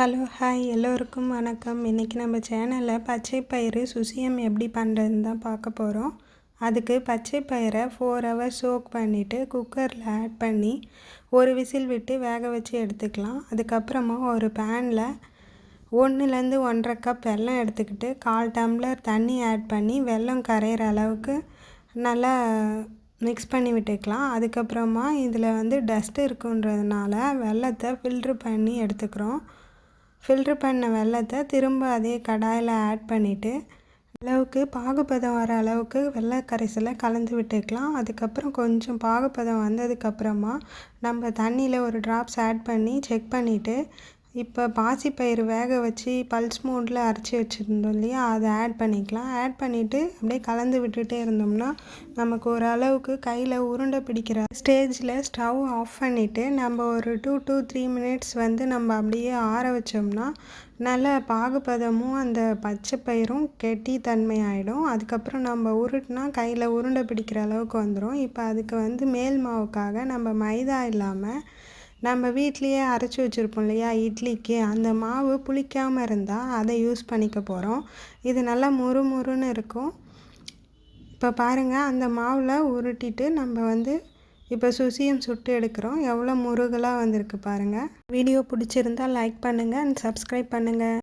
Hello hi. எல்லோருக்கும் வணக்கம். இன்றைக்கி நம்ம சேனலில் பச்சை பயிறு சுசியம் எப்படி பண்ணுறதுன்னு தான் பார்க்க போகிறோம் அதுக்கு பச்சை பயிரை ஃபோர் ஹவர்ஸ் சோக் பண்ணிவிட்டு குக்கரில் ஆட் பண்ணி ஒரு விசில் விட்டு வேக வச்சு எடுத்துக்கலாம். அதுக்கப்புறமா ஒரு பேனில் ஒன்றுலேருந்து ஒன்றரை கப் வெல்லம் எடுத்துக்கிட்டு கால் டம்ளர் தண்ணி ஆட் பண்ணி வெல்லம் கரையிற அளவுக்கு நல்லா மிக்ஸ் பண்ணி விட்டுக்கலாம். அதுக்கப்புறமா இதில் வந்து டஸ்ட் இருக்குன்றதுனால வெள்ளத்தை ஃபில்ட்ரு பண்ணி எடுத்துக்கிறோம். ஃபில்ட்ரு பண்ண வெள்ளத்தை திரும்ப அதே கடாயில் ஆட் பண்ணிவிட்டு அளவுக்கு பாகுபதம் வர அளவுக்கு வெள்ளை கரைசலை கலந்து விட்டுக்கலாம். அதுக்கப்புறம் கொஞ்சம் பாகுபதம் வந்ததுக்கப்புறமா நம்ம தண்ணியில் ஒரு ட்ராப்ஸ் ஆட் பண்ணி செக் பண்ணிவிட்டு இப்போ பாசிப்பயிறு வேக வச்சு பல்ஸ் மோடில் அரைச்சி வச்சுருந்தோம் இல்லையா? அதை ஆட் பண்ணிக்கலாம். ஆட் பண்ணிவிட்டு அப்படியே கலந்து விட்டுட்டே இருந்தோம்னா நமக்கு ஓரளவுக்கு கையில் உருண்டை பிடிக்கிற ஸ்டேஜில் ஸ்டவ் ஆஃப் பண்ணிவிட்டு நம்ம ஒரு டூ டூ த்ரீ மினிட்ஸ் வந்து நம்ம அப்படியே ஆற வச்சோம்னா நல்ல பாகுபதமும் அந்த பச்சை பயிரும் கெட்டி தன்மையாயிடும். ஆகிடும் அதுக்கப்புறம் நம்ம உருட்டினா கையில் உருண்டை பிடிக்கிற அளவுக்கு வந்துடும் இப்போ அதுக்கு வந்து மேல் மாவுக்காக நம்ம மைதா இல்லாமல் நம்ம வீட்லேயே அரைச்சி வச்சுருப்போம் இல்லையா? இட்லிக்கு அந்த மாவு புளிக்காமல் இருந்தால் அதை யூஸ் பண்ணிக்க போகிறோம் இது நல்லா முறு முறுன்னு இருக்கும். இப்போ பாருங்கள் அந்த மாவில் உருட்டிட்டு நம்ம வந்து இப்போ சுசியம் சுட்டு எடுக்கிறோம். எவ்வளோ முருகலாக வந்திருக்கு பாருங்கள் வீடியோ பிடிச்சிருந்தால் லைக் பண்ணுங்கள் அண்ட் சப்ஸ்கிரைப் பண்ணுங்கள்